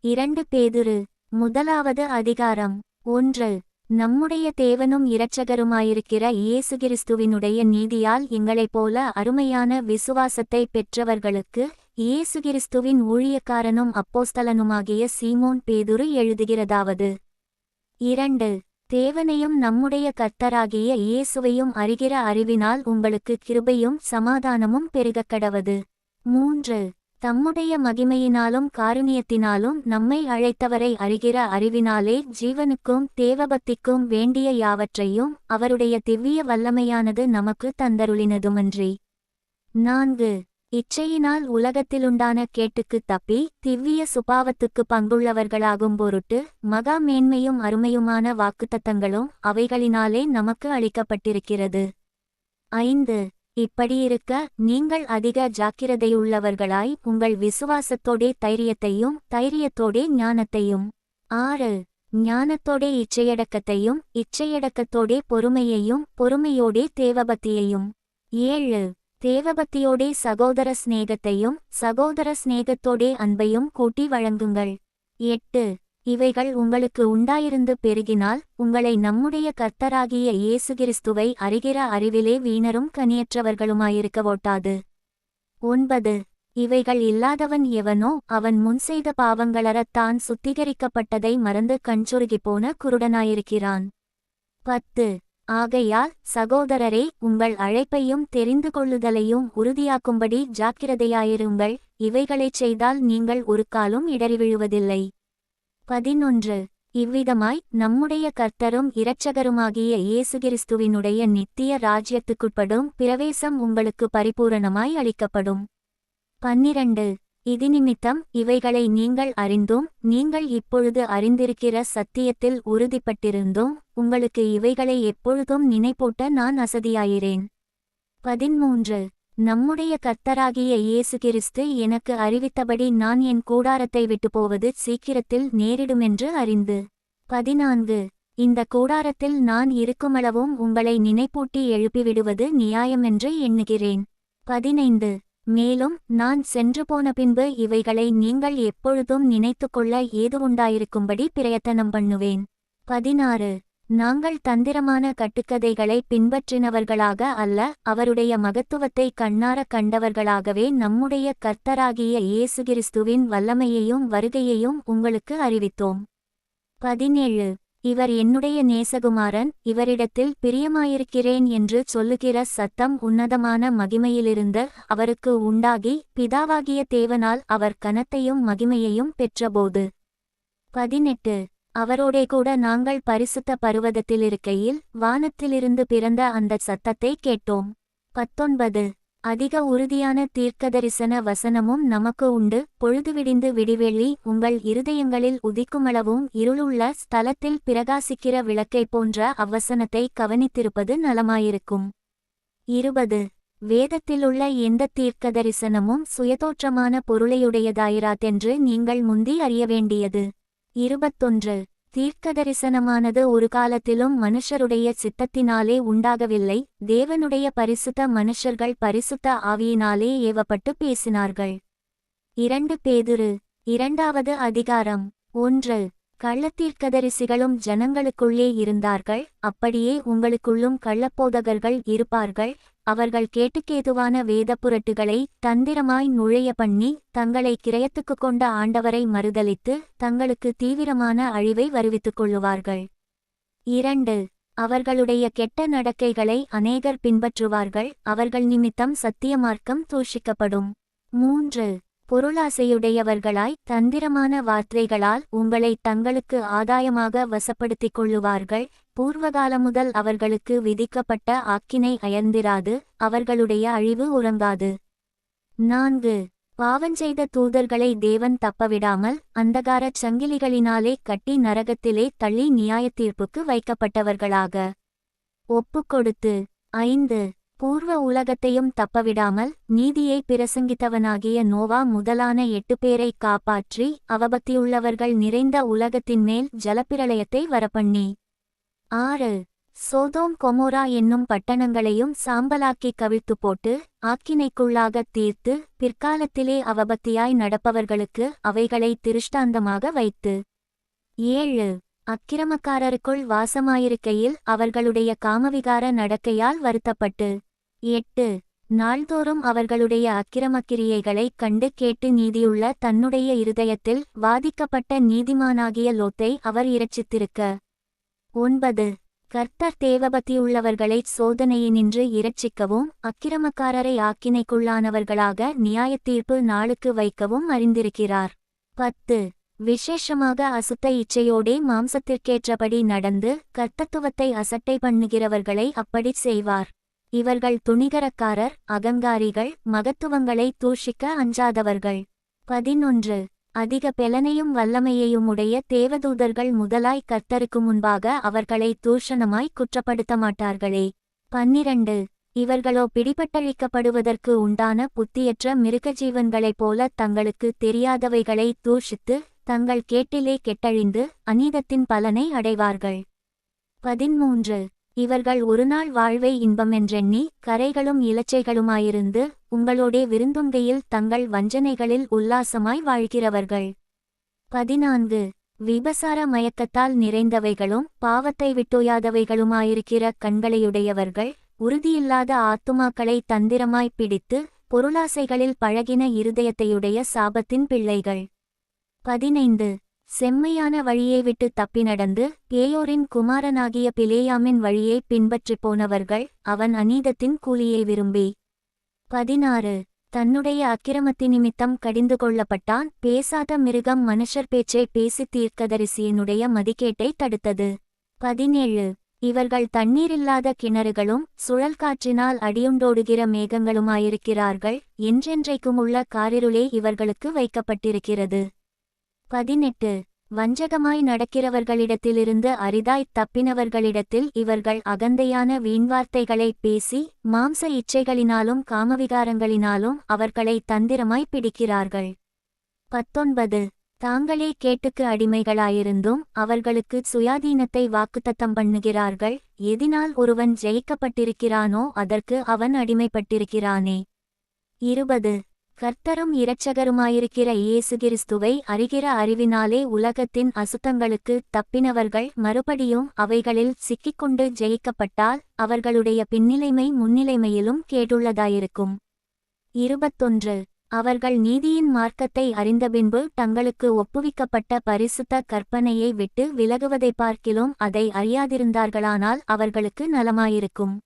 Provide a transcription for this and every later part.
இரண்டு பேதுரு. முதலாவது அதிகாரம். ஒன்று. நம்முடைய தேவனும் இரட்சகருமாயிருக்கிற இயேசு கிறிஸ்துவினுடைய நீதியால் எங்களைப் போல அருமையான விசுவாசத்தை பெற்றவர்களுக்கு இயேசு கிறிஸ்துவின் ஊழியக்காரனும் அப்போஸ்தலனுமாகிய சீமோன் பேதுரு எழுதுகிறதாவது. இரண்டு. தேவனையும் நம்முடைய கர்த்தராகிய இயேசுவையும் அறிகிற அறிவினால் உங்களுக்கு கிருபையும் சமாதானமும் பெருகக்கடவது. மூன்று. தம்முடைய மகிமையினாலும் காருணியத்தினாலும் நம்மை அழைத்தவரை அறிகிற அறிவினாலே ஜீவனுக்கும் தேவபக்திக்கும் வேண்டிய யாவற்றையும் அவருடைய திவ்ய வல்லமையானது நமக்கு தந்தருளினதுமன்றி. நான்கு. இச்சையினால் உலகத்திலுண்டான கேட்டுக்குத் தப்பி திவ்ய சுபாவத்துக்கு பங்குள்ளவர்களாகும் பொருட்டு மகா மேன்மையும் அருமையுமான வாக்குத்தத்தங்களும் அவைகளினாலே நமக்கு அளிக்கப்பட்டிருக்கிறது. ஐந்து. இப்படியிருக்க நீங்கள் அதிக ஜாக்கிரதையுள்ளவர்களாய் உங்கள் விசுவாசத்தோடே தைரியத்தையும் தைரியத்தோடே ஞானத்தையும். ஆறு ஞானத்தோடே இச்சையடக்கத்தையும் இச்சையடக்கத்தோடே பொறுமையையும் பொறுமையோடே தேவபக்தியையும். ஏழு தேவபக்தியோடே சகோதர சிநேகத்தையும் சகோதர சிநேகத்தோடே அன்பையும் கூட்டி வழங்குங்கள். எட்டு இவைகள் உங்களுக்கு உண்டாயிருந்து பெருகினால் உங்களை நம்முடைய கர்த்தராகிய இயேசு கிறிஸ்துவை அறிகிற அறிவிலே வீணரும் கனியற்றவர்களுமாயிருக்க ஓட்டாது ஒன்பது. இவைகள் இல்லாதவன் எவனோ அவன் முன் செய்த பாவங்களறத் தான் சுத்திகரிக்கப்பட்டதை மறந்து கண்சுருகிப்போன குருடனாயிருக்கிறான். பத்து. ஆகையால் சகோதரரே உங்கள் அழைப்பையும் தெரிந்து கொள்ளுதலையும் உறுதியாக்கும்படி ஜாக்கிரதையாயிருங்கள் இவைகளைச் செய்தால் நீங்கள் ஒரு காலும் இடறிவிழுவதில்லை. பதினொன்று. இவ்விதமாய் நம்முடைய கர்த்தரும் இரட்சகருமாகிய இயேசு கிறிஸ்துவினுடைய நித்திய ராஜ்யத்துக்குட்படும் பிரவேசம் உங்களுக்கு பரிபூரணமாய் அளிக்கப்படும். பன்னிரண்டு. இது நிமித்தம் இவைகளை நீங்கள் அறிந்தும் நீங்கள் இப்பொழுது அறிந்திருக்கிற சத்தியத்தில் உறுதிப்பட்டிருந்தும் உங்களுக்கு இவைகளை எப்பொழுதும் நினைப்பூட்ட நான் அசதியாயிறேன் பதிமூன்று. நம்முடைய கர்த்தராகிய இயேசு கிறிஸ்து எனக்கு அறிவித்தபடி நான் என் கூடாரத்தை விட்டு போவது சீக்கிரத்தில் நேரிடுமென்று அறிந்து. பதினான்கு. இந்த கூடாரத்தில் நான் இருக்குமளவும் உங்களை நினைப்பூட்டி எழுப்பிவிடுவது நியாயமென்று எண்ணுகிறேன். பதினைந்து. மேலும் நான் சென்று போன பின்பு இவைகளை நீங்கள் எப்பொழுதும் நினைத்துக்கொள்ள ஏதுவுண்டாயிருக்கும்படி பிரயத்தனம் பண்ணுவேன். பதினாறு. நாங்கள் தந்திரமான கட்டுக்கதைகளை பின்பற்றினவர்களாக அல்ல அவருடைய மகத்துவத்தை கண்ணார கண்டவர்களாகவே நம்முடைய கர்த்தராகிய இயேசு கிறிஸ்துவின் வல்லமையையும் வருகையையும் உங்களுக்கு அறிவித்தோம். பதினேழு. இவர் என்னுடைய நேசகுமாரன் இவரிடத்தில் பிரியமாயிருக்கிறேன் என்று சொல்லுகிற சத்தம் உன்னதமான மகிமையிலிருந்து அவருக்கு உண்டாகி பிதாவாகிய தேவனால் அவர் கனத்தையும் மகிமையையும் பெற்றபோது. பதினெட்டு. அவரோடே கூட நாங்கள் பரிசுத்த பருவதத்தில் இருக்கையில் வானத்திலிருந்து பிறந்த அந்த சத்தத்தை கேட்டோம். பத்தொன்பது. அதிக உறுதியான தீர்க்கதரிசன வசனமும் நமக்கு உண்டு. பொழுதுவிடிந்து விடிவெள்ளி உங்கள் இருதயங்களில் உதிக்குமளவும் இருளுள்ள ஸ்தலத்தில் பிரகாசிக்கிற விளக்கைப் போன்ற அவ்வசனத்தை கவனித்திருப்பது நலமாயிருக்கும். இருபது. வேதத்திலுள்ள எந்த தீர்க்கதரிசனமும் சுயதோற்றமான பொருளையுடையதாயிராத்தென்று நீங்கள் முந்தி அறிய வேண்டியது. இருபத்தொன்று. தீர்க்கதரிசனமானது ஒரு காலத்திலும் மனுஷருடைய சித்தத்தினாலே உண்டாகவில்லை. தேவனுடைய பரிசுத்த மனுஷர்கள் பரிசுத்த ஆவியினாலே ஏவப்பட்டு பேசினார்கள். இரண்டு பேதுரு. இரண்டாவது அதிகாரம். ஒன்று. கள்ளத்தீர்க்கதரிசிகளும் ஜனங்களுக்குள்ளே இருந்தார்கள். அப்படியே உங்களுக்குள்ளும் கள்ளப்போதகர்கள் இருப்பார்கள். அவர்கள் கேட்டுக்கேதுவான வேதப்புரட்டுகளை தந்திரமாய் நுழைய பண்ணி தங்களை கிரயத்துக்கு கொண்ட ஆண்டவரை மறுதளித்து தங்களுக்கு தீவிரமான அழிவை வருவித்துக் கொள்ளுவார்கள். இரண்டு அவர்களுடைய கெட்ட நடக்கைகளை அநேகர் பின்பற்றுவார்கள். அவர்கள் நிமித்தம் சத்திய மார்க்கம் தூஷிக்கப்படும். மூன்று பொருளாசையுடையவர்களாய் தந்திரமான வார்த்தைகளால் உங்களை தங்களுக்கு ஆதாயமாக வசப்படுத்திக் கொள்ளுவார்கள். பூர்வகாலம் முதல் அவர்களுக்கு விதிக்கப்பட்ட ஆக்கினை அயர்ந்திராது அவர்களுடைய அழிவு உறங்காது. நான்கு. பாவஞ்செய்த தூதர்களை தேவன் தப்பவிடாமல் அந்தகாரச் சங்கிலிகளினாலே கட்டி நரகத்திலே தள்ளி நியாயத்தீர்ப்புக்கு வைக்கப்பட்டவர்களாக. ஒப்புக்கொடுத்து ஐந்து. பூர்வ உலகத்தையும் தப்பவிடாமல் நீதியை பிரசங்கித்தவனாகிய நோவா முதலான எட்டு பேரை காப்பாற்றி அவபக்தியுள்ளவர்கள் நிறைந்த உலகத்தின் மேல் ஜலப்பிரளயத்தை வரப்பண்ணி. ஆறு. சோதோம் கொமோரா என்னும் பட்டணங்களையும் சாம்பலாக்கி கவிழ்த்து போட்டு ஆக்கினைக்குள்ளாகத் தீர்த்து பிற்காலத்திலே அவபத்தியாய் நடப்பவர்களுக்கு அவைகளை திருஷ்டாந்தமாக வைத்து. ஏழு. அக்கிரமக்காரருக்குள் வாசமாயிருக்கையில் அவர்களுடைய காமவிகார நடக்கையால் வருத்தப்பட்டு. எட்டு. நாள்தோறும் அவர்களுடைய அக்கிரமக்கிரியைகளைக் கண்டு கேட்டு நீதியுள்ள தன்னுடைய இருதயத்தில் வாதிக்கப்பட்ட நீதிமானாகிய லோத்தை அவர் இரட்சித்திருக்க. ஒன்பது. கர்த்தர் தேவபக்தியுள்ளவர்களைச் சோதனையினின்று இரட்சிக்கவும் அக்கிரமக்காரரை ஆக்கினைக்குள்ளானவர்களாக நியாயத்தீர்ப்பு நாளுக்கு வைக்கவும் அறிந்திருக்கிறார். பத்து. விசேஷமாக அசுத்த இச்சையோடே மாம்சத்திற்கேற்றபடி நடந்து கர்த்தத்துவத்தை அசட்டை பண்ணுகிறவர்களை அப்படிச் செய்வார். இவர்கள் துணிகரக்காரர் அகங்காரிகள் மகத்துவங்களை தூஷிக்க அஞ்சாதவர்கள். பதினொன்று. அதிக பெலனையும் வல்லமையையும் உடைய தேவதூதர்கள் முதலாய் கர்த்தருக்கு முன்பாக அவர்களை தூஷணமாய் குற்றப்படுத்த மாட்டார்களே. பன்னிரண்டு. இவர்களோ பிடிபட்டழிக்கப்படுவதற்கு உண்டான புத்தியற்ற மிருகஜீவன்களைப் போல தங்களுக்கு தெரியாதவைகளை தூஷித்து தங்கள் கேட்டிலே கெட்டழிந்து அநீதத்தின் பலனை அடைவார்கள். பதிமூன்று. இவர்கள் ஒருநாள் வாழ்வை இன்பமென்றெண்ணி கரைகளும் இலச்சைகளுமாயிருந்து உங்களோடே விருந்தொங்கையில் தங்கள் வஞ்சனைகளில் உல்லாசமாய் வாழ்கிறவர்கள். பதினான்கு. விபசார மயக்கத்தால் நிறைந்தவைகளும் பாவத்தை விட்டோயாதவைகளுமாயிருக்கிற கண்களையுடையவர்கள் உறுதியில்லாத ஆத்துமாக்களை தந்திரமாய் பிடித்து பொருளாசைகளில் பழகின இருதயத்தையுடைய சாபத்தின் பிள்ளைகள். பதினைந்து. செம்மையான வழியை விட்டு தப்பி நடந்து பேயோரின் குமாரனாகிய பிலேயாமின் வழியை பின்பற்றிப் போனவர்கள் அவன் அநீதத்தின் கூலியை விரும்பி பதினாறு. தன்னுடைய அக்கிரமத்தி நிமித்தம் கடிந்து கொள்ளப்பட்டான். பேசாத மிருகம் மனுஷர் பேச்சை பேசி தீர்க்கதரிசியினுடைய மதிக்கேட்டை தடுத்தது. பதினேழு. இவர்கள் தண்ணீரில்லாத கிணறுகளும் சுழல் காற்றினால் அடியுண்டோடுகிற மேகங்களுமாயிருக்கிறார்கள். என்றென்றைக்கும் உள்ள காரிருளே இவர்களுக்கு வைக்கப்பட்டிருக்கிறது. பதினெட்டு. வஞ்சகமாய் நடக்கிறவர்களிடத்திலிருந்து அரிதாய்த் தப்பினவர்களிடத்தில் இவர்கள் அகந்தையான வீண்வார்த்தைகளைப் பேசி மாம்ச இச்சைகளினாலும் காமவிகாரங்களினாலும் அவர்களை தந்திரமாய் பிடிக்கிறார்கள். பத்தொன்பது. தாங்களே கேட்டுக்கு அடிமைகளாயிருந்தும் அவர்களுக்கு சுயாதீனத்தை வாக்குத்தத்தம் பண்ணுகிறார்கள். எதினால் ஒருவன் ஜெயிக்கப்பட்டிருக்கிறானோ அதற்கு அவன் அடிமைப்பட்டிருக்கிறானே. இருபது. கர்த்தரும் இரட்சகருமாயிருக்கிற இயேசு கிறிஸ்துவை அறிகிற அறிவினாலே உலகத்தின் அசுத்தங்களுக்கு தப்பினவர்கள் மறுபடியும் அவைகளில் சிக்கிக்கொண்டு ஜெயிக்கப்பட்டால் அவர்களுடைய பின்னிலைமை முன்னிலைமையிலும் கேடுள்ளதாயிருக்கும். இருபத்தொன்று. அவர்கள் நீதியின் மார்க்கத்தை அறிந்தபின்பு தங்களுக்கு ஒப்புவிக்கப்பட்ட பரிசுத்த கற்பனையை விட்டு விலகுவதைப் பார்க்கிலும் அதை அறியாதிருந்தார்களானால் அவர்களுக்கு நலமாயிருக்கும்.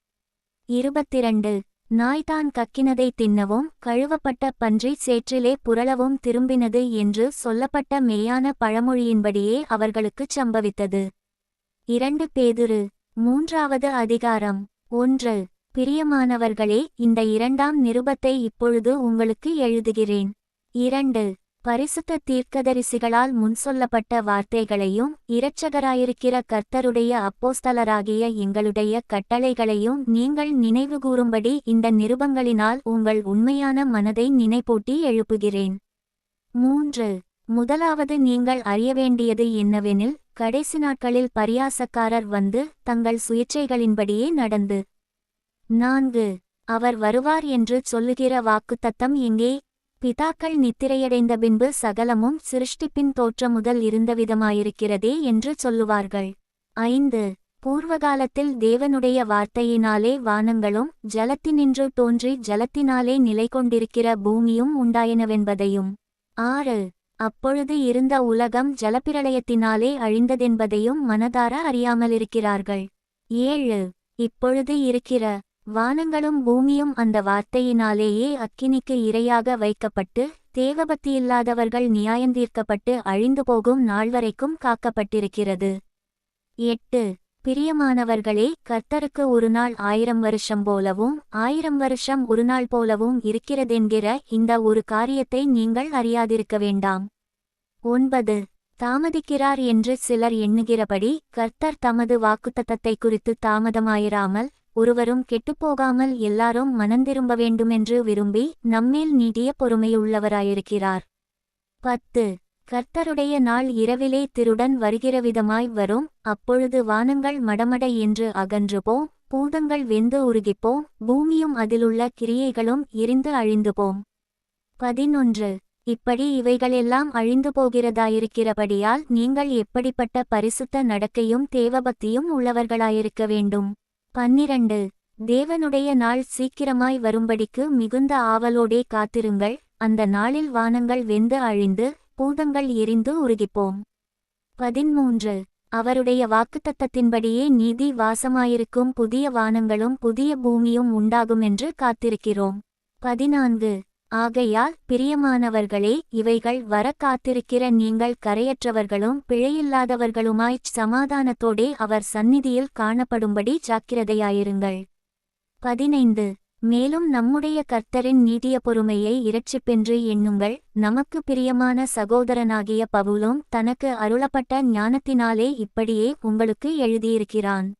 இருபத்திரண்டு. நாய் தான் கக்கினதை தின்னவும் கழுவப்பட்ட பன்றி சேற்றிலே புரளவும் திரும்பினது என்று சொல்லப்பட்ட மெய்யான பழமொழியின்படியே அவர்களுக்குச் சம்பவித்தது. இரண்டு பேதுரு. மூன்றாவது அதிகாரம். ஒன்று. பிரியமானவர்களே இந்த இரண்டாம் நிருபத்தை இப்பொழுது உங்களுக்கு எழுதுகிறேன். இரண்டு. பரிசுத்த தீர்க்கதரிசிகளால் முன் சொல்லப்பட்ட வார்த்தைகளையும் இரட்சகராயிருக்கிற கர்த்தருடைய அப்போஸ்தலராகிய எங்களுடைய கட்டளைகளையும் நீங்கள் நினைவுகூரும்படி இந்த நிருபங்களினால் உங்கள் உண்மையான மனதை நினைப்பூட்டி எழுப்புகிறேன். மூன்று. முதலாவது நீங்கள் அறிய வேண்டியது என்னவெனில் கடைசி நாட்களில் பரியாசக்காரர் வந்து தங்கள் சுயேச்சைகளின்படியே நடந்து. நான்கு. அவர் வருவார் என்று சொல்லுகிற வாக்குத்தத்தம் எங்கே? பிதாக்கள் நித்திரையடைந்த பின்பு சகலமும் சிருஷ்டிப்பின் தோற்றம் முதல் இருந்தவிதமாயிருக்கிறதே என்று சொல்லுவார்கள். ஐந்து. பூர்வகாலத்தில் தேவனுடைய வார்த்தையினாலே வானங்களும் ஜலத்தினின்று தோன்றி ஜலத்தினாலே நிலை கொண்டிருக்கிற பூமியும் உண்டாயினவென்பதையும். ஆறு. அப்பொழுது இருந்த உலகம் ஜலப்பிரளயத்தினாலே அழிந்ததென்பதையும் மனதார அறியாமலிருக்கிறார்கள். ஏழு. இப்பொழுது இருக்கிற வானங்களும் பூமியும் அந்த வார்த்தையினாலேயே அக்கினிக்கு இரையாக வைக்கப்பட்டு தேவபக்தியில்லாதவர்கள் நியாயந்தீர்க்கப்பட்டு அழிந்து போகும் நாள் வரைக்கும் காக்கப்பட்டிருக்கிறது. எட்டு. பிரியமானவர்களே கர்த்தருக்கு ஒரு நாள் ஆயிரம் வருஷம் போலவும் ஆயிரம் வருஷம் ஒரு நாள் போலவும் இருக்கிறதென்கிற இந்த ஒரு காரியத்தை நீங்கள் அறியாதிருக்க வேண்டாம். ஒன்பது. தாமதிக்கிறார் என்று சிலர் எண்ணுகிறபடி கர்த்தர் தமது வாக்குத்தத்தத்தை குறித்து தாமதமாயிராமல் ஒருவரும் கெட்டுப்போகாமல் எல்லாரும் மனந்திரும்ப வேண்டுமென்று விரும்பி நம்மேல் நீடிய பொறுமையுள்ளவராயிருக்கிறார். பத்து. கர்த்தருடைய நாள் இரவிலே திருடன் வருகிற விதமாய் வரும். அப்பொழுது வானங்கள் மடமட என்று அகன்று போம் பூதங்கள் வெந்து உருகிப்போம். பூமியும் அதிலுள்ள கிரியைகளும் எரிந்து அழிந்து போம் பதினொன்று. இப்படி இவைகளெல்லாம் அழிந்து போகிறதாயிருக்கிறபடியால் நீங்கள் எப்படிப்பட்ட பரிசுத்த நடக்கையும் தேவபக்தியும் உள்ளவர்களாயிருக்க வேண்டும். பன்னிரண்டு. தேவனுடைய நாள் சீக்கிரமாய் வரும்படிக்கு மிகுந்த ஆவலோடே காத்திருங்கள். அந்த நாளில் வானங்கள் வெந்து அழிந்து பூதங்கள் எரிந்து உருகிப்போம். பதிமூன்று. அவருடைய வாக்குத்தத்தத்தின்படியே நீதி வாசமாயிருக்கும் புதிய வானங்களும் புதிய பூமியும் உண்டாகும் என்று காத்திருக்கிறோம். பதினான்கு. ஆகையால் பிரியமானவர்களே இவைகள் வர காத்திருக்கிற நீங்கள் கரையற்றவர்களும் பிழையில்லாதவர்களுமாய்ச் சமாதானத்தோடே அவர் சந்நிதியில் காணப்படும்படி ஜாக்கிரதையாயிருங்கள். பதினைந்து. மேலும் நம்முடைய கர்த்தரின் நீதிய பொறுமையை இரட்சிப்பென்று எண்ணுங்கள். நமக்கு பிரியமான சகோதரனாகிய பவுலும் தனக்கு அருளப்பட்ட ஞானத்தினாலே இப்படியே உங்களுக்கு எழுதியிருக்கிறான்.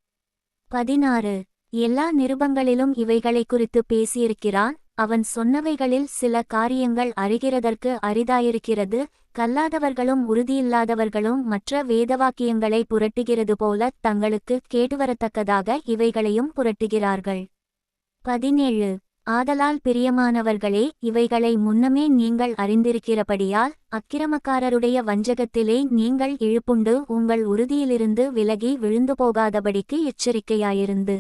பதினாறு. எல்லா நிருபங்களிலும் இவைகளை குறித்து பேசியிருக்கிறான். அவன் சொன்னவைகளில் சில காரியங்கள் அறிகிறதற்கு அரிதாயிருக்கிறது கல்லாதவர்களும் உறுதியில்லாதவர்களும் மற்ற வேதவாக்கியங்களை புரட்டுகிறது போல தங்களுக்கு கேட்டுவரத்தக்கதாக இவைகளையும் புரட்டுகிறார்கள். பதினேழு. ஆதலால் பிரியமானவர்களே இவைகளை முன்னமே நீங்கள் அறிந்திருக்கிறபடியால் அக்கிரமக்காரருடைய வஞ்சகத்திலே நீங்கள் இழுப்புண்டு உங்கள் உறுதியிலிருந்து விலகி விழுந்து போகாதபடிக்கு எச்சரிக்கையாயிருந்து.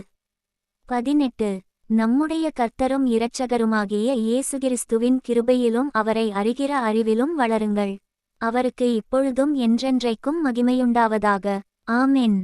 பதினெட்டு. நம்முடைய கர்த்தரும் இரட்சகருமாகிய இயேசு கிறிஸ்துவின் கிருபையிலும் அவரை அறிகிற அறிவிலும் வளருங்கள். அவருக்கு இப்பொழுதும் என்றென்றைக்கும் மகிமையுண்டாவதாக. ஆமென்.